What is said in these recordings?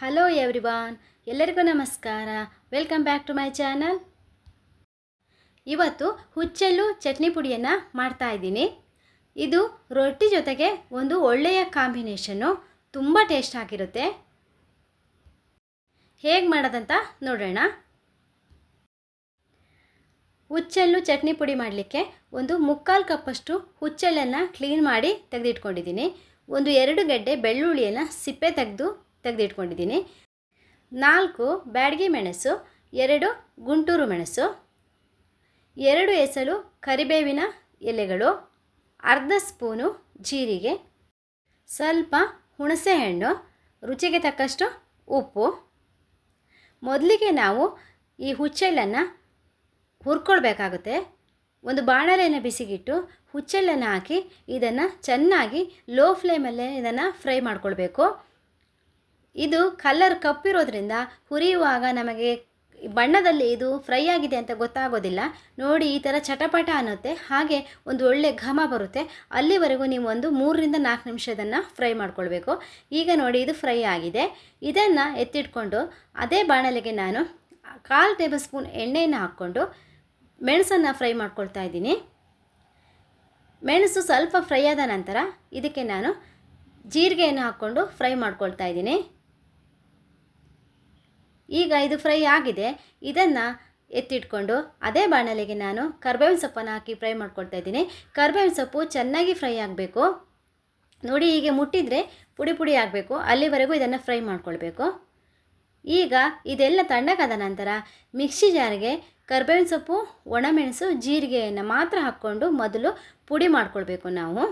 Hello everyone ಎಲ್ಲರಿಗೂ ನಮಸ್ಕಾರ. Welcome back to my channel ಇವತ್ತು ಹುಚ್ಚೆಳ್ಳು ಚಟ್ನಿ ಪುಡಿಯನ್ನು ಮಾಡ್ತಾ ಇದ್ದೀನಿ. ಇದು ರೊಟ್ಟಿ ಜೊತೆಗೆ ಒಂದು ಒಳ್ಳೆಯ ಕಾಂಬಿನೇಷನ್ನು ತುಂಬ ಟೇಸ್ಟ್ ಆಗಿರುತ್ತೆ. ಹೇಗೆ ಮಾಡೋದಂತ ನೋಡೋಣ. ಹುಚ್ಚೆಳ್ಳು ಚಟ್ನಿ ಪುಡಿ ಮಾಡಲಿಕ್ಕೆ ಒಂದು ಮುಕ್ಕಾಲು ಕಪ್ಪಷ್ಟು ಹುಚ್ಚೆಳ್ಳನ್ನು ಕ್ಲೀನ್ ಮಾಡಿ ತೆಗೆದಿಟ್ಕೊಂಡಿದ್ದೀನಿ. ಒಂದು ಎರಡು ಗಡ್ಡೆ ಬೆಳ್ಳುಳ್ಳಿಯನ್ನು ಸಿಪ್ಪೆ ತೆಗೆದು ತೆಗೆದಿಟ್ಕೊಂಡಿದ್ದೀನಿ. ನಾಲ್ಕು ಬ್ಯಾಡಗಿ ಮೆಣಸು, ಎರಡು ಗುಂಟೂರು ಮೆಣಸು, ಎರಡು ಎಸಳು ಕರಿಬೇವಿನ ಎಲೆಗಳು, ಅರ್ಧ ಸ್ಪೂನು ಜೀರಿಗೆ, ಸ್ವಲ್ಪ ಹುಣಸೆಹಣ್ಣು ರುಚಿಗೆ ತಕ್ಕಷ್ಟು ಉಪ್ಪು. ಮೊದಲಿಗೆ ನಾವು ಈ ಹುಚ್ಚೆಳ್ಳನ್ನು ಹುರ್ಕೊಳ್ಬೇಕಾಗುತ್ತೆ. ಒಂದು ಬಾಣಲೆಯನ್ನು ಬಿಸಿಗಿಟ್ಟು ಹುಚ್ಚೆಳ್ಳನ್ನು ಹಾಕಿ ಇದನ್ನು ಚೆನ್ನಾಗಿ ಲೋ ಫ್ಲೇಮಲ್ಲೇ ಇದನ್ನು ಫ್ರೈ ಮಾಡ್ಕೊಳ್ಬೇಕು. ಇದು ಕಲ್ಲರ್ ಕಪ್ಪಿರೋದ್ರಿಂದ ಹುರಿಯುವಾಗ ನಮಗೆ ಬಣ್ಣದಲ್ಲಿ ಇದು ಫ್ರೈ ಆಗಿದೆ ಅಂತ ಗೊತ್ತಾಗೋದಿಲ್ಲ. ನೋಡಿ ಈ ಥರ ಚಟಪಟ ಅನ್ನುತ್ತೆ. ಹಾಗೆ ಒಂದು ಒಳ್ಳೆ ಘಮ ಬರುತ್ತೆ. ಅಲ್ಲಿವರೆಗೂ ನೀವು ಒಂದು ಮೂರರಿಂದ ನಾಲ್ಕು ನಿಮಿಷ ಇದನ್ನು ಫ್ರೈ ಮಾಡ್ಕೊಳ್ಬೇಕು. ಈಗ ನೋಡಿ ಇದು ಫ್ರೈ ಆಗಿದೆ. ಇದನ್ನು ಎತ್ತಿಟ್ಕೊಂಡು ಅದೇ ಬಾಣಲೆಗೆ ನಾನು ಕಾಲು ಟೇಬಲ್ ಸ್ಪೂನ್ ಎಣ್ಣೆಯನ್ನು ಹಾಕ್ಕೊಂಡು ಮೆಣಸನ್ನು ಫ್ರೈ ಮಾಡ್ಕೊಳ್ತಾ ಇದ್ದೀನಿ. ಮೆಣಸು ಸ್ವಲ್ಪ ಫ್ರೈ ಆದ ನಂತರ ಇದಕ್ಕೆ ನಾನು ಜೀರಿಗೆಯನ್ನು ಹಾಕ್ಕೊಂಡು ಫ್ರೈ ಮಾಡ್ಕೊಳ್ತಾ ಇದ್ದೀನಿ. ಈಗ ಇದು ಫ್ರೈ ಆಗಿದೆ. ಇದನ್ನು ಎತ್ತಿಟ್ಕೊಂಡು ಅದೇ ಬಾಣಲೆಗೆ ನಾನು ಕರ್ಬೇವಿನ ಸೊಪ್ಪನ್ನು ಹಾಕಿ ಫ್ರೈ ಮಾಡ್ಕೊಳ್ತಾ ಇದ್ದೀನಿ. ಕರ್ಬೇವಿನ ಸೊಪ್ಪು ಚೆನ್ನಾಗಿ ಫ್ರೈ ಆಗಬೇಕು. ನೋಡಿ ಹೀಗೆ ಮುಟ್ಟಿದರೆ ಪುಡಿ ಪುಡಿ ಆಗಬೇಕು. ಅಲ್ಲಿವರೆಗೂ ಇದನ್ನು ಫ್ರೈ ಮಾಡ್ಕೊಳ್ಬೇಕು. ಈಗ ಇದೆಲ್ಲ ತಣ್ಣಗಾದ ನಂತರ ಮಿಕ್ಸಿ ಜಾರಿಗೆ ಕರ್ಬೇವಿನ ಸೊಪ್ಪು ಒಣಮೆಣಸು ಜೀರಿಗೆಯನ್ನು ಮಾತ್ರ ಹಾಕ್ಕೊಂಡು ಮೊದಲು ಪುಡಿ ಮಾಡ್ಕೊಳ್ಬೇಕು ನಾವು.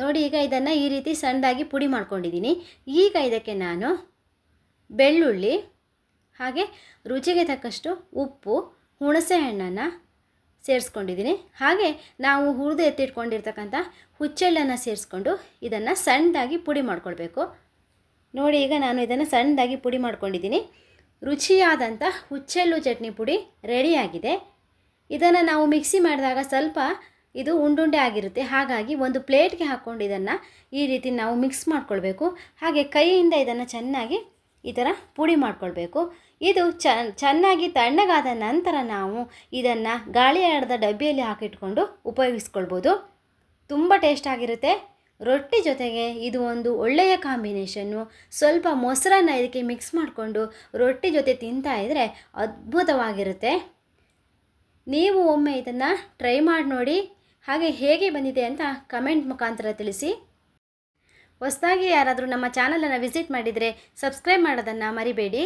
ನೋಡಿ, ಈಗ ಇದನ್ನು ಈ ರೀತಿ ಸಣ್ಣದಾಗಿ ಪುಡಿ ಮಾಡ್ಕೊಂಡಿದ್ದೀನಿ. ಈಗ ಇದಕ್ಕೆ ನಾನು ಬೆಳ್ಳುಳ್ಳಿ, ಹಾಗೆ ರುಚಿಗೆ ತಕ್ಕಷ್ಟು ಉಪ್ಪು, ಹುಣಸೆ ಹಣ್ಣನ್ನು ಸೇರಿಸ್ಕೊಂಡಿದ್ದೀನಿ. ಹಾಗೆ ನಾವು ಹುರಿದು ಎತ್ತಿಟ್ಕೊಂಡಿರ್ತಕ್ಕಂಥ ಹುಚ್ಚೆಳ್ಳನ್ನು ಸೇರಿಸ್ಕೊಂಡು ಇದನ್ನು ಸಣ್ಣದಾಗಿ ಪುಡಿ ಮಾಡ್ಕೊಳ್ಬೇಕು. ನೋಡಿ, ಈಗ ನಾನು ಇದನ್ನು ಸಣ್ಣದಾಗಿ ಪುಡಿ ಮಾಡ್ಕೊಂಡಿದ್ದೀನಿ. ರುಚಿಯಾದಂಥ ಹುಚ್ಚೆಳ್ಳು ಚಟ್ನಿ ಪುಡಿ ರೆಡಿಯಾಗಿದೆ. ಇದನ್ನು ನಾವು ಮಿಕ್ಸಿ ಮಾಡಿದಾಗ ಸ್ವಲ್ಪ ಇದು ಉಂಡುಂಡೆ ಆಗಿರುತ್ತೆ. ಹಾಗಾಗಿ ಒಂದು ಪ್ಲೇಟ್ಗೆ ಹಾಕ್ಕೊಂಡು ಇದನ್ನು ಈ ರೀತಿ ನಾವು ಮಿಕ್ಸ್ ಮಾಡ್ಕೊಳ್ಬೇಕು. ಹಾಗೆ ಕೈಯಿಂದ ಇದನ್ನು ಚೆನ್ನಾಗಿ ಈ ಥರ ಪುಡಿ ಮಾಡ್ಕೊಳ್ಬೇಕು. ಇದು ಚೆನ್ನಾಗಿ ತಣ್ಣಗಾದ ನಂತರ ನಾವು ಇದನ್ನು ಗಾಳಿ ಆಡದ ಡಬ್ಬಿಯಲ್ಲಿ ಹಾಕಿಟ್ಕೊಂಡು ಉಪಯೋಗಿಸ್ಕೊಳ್ಬೋದು. ತುಂಬ ಟೇಸ್ಟ್ ಆಗಿರುತ್ತೆ. ರೊಟ್ಟಿ ಜೊತೆಗೆ ಇದು ಒಂದು ಒಳ್ಳೆಯ ಕಾಂಬಿನೇಷನ್ನು ಸ್ವಲ್ಪ ಮೊಸರನ್ನು ಇದಕ್ಕೆ ಮಿಕ್ಸ್ ಮಾಡಿಕೊಂಡು ರೊಟ್ಟಿ ಜೊತೆ ತಿಂತಾ ಇದ್ದರೆ ಅದ್ಭುತವಾಗಿರುತ್ತೆ. ನೀವು ಒಮ್ಮೆ ಇದನ್ನು ಟ್ರೈ ಮಾಡಿ ನೋಡಿ. ಹಾಗೆ ಹೇಗೆ ಬಂದಿದೆ ಅಂತ ಕಮೆಂಟ್ ಮುಖಾಂತರ ತಿಳಿಸಿ. ಹೊಸದಾಗಿ ಯಾರಾದರೂ ನಮ್ಮ ಚಾನಲನ್ನು ವಿಸಿಟ್ ಮಾಡಿದರೆ ಸಬ್ಸ್ಕ್ರೈಬ್ ಮಾಡೋದನ್ನು ಮರಿಬೇಡಿ.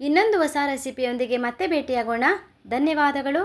ಇನ್ನೊಂದು ಹೊಸ ರೆಸಿಪಿಯೊಂದಿಗೆ ಮತ್ತೆ ಭೇಟಿಯಾಗೋಣ. ಧನ್ಯವಾದಗಳು.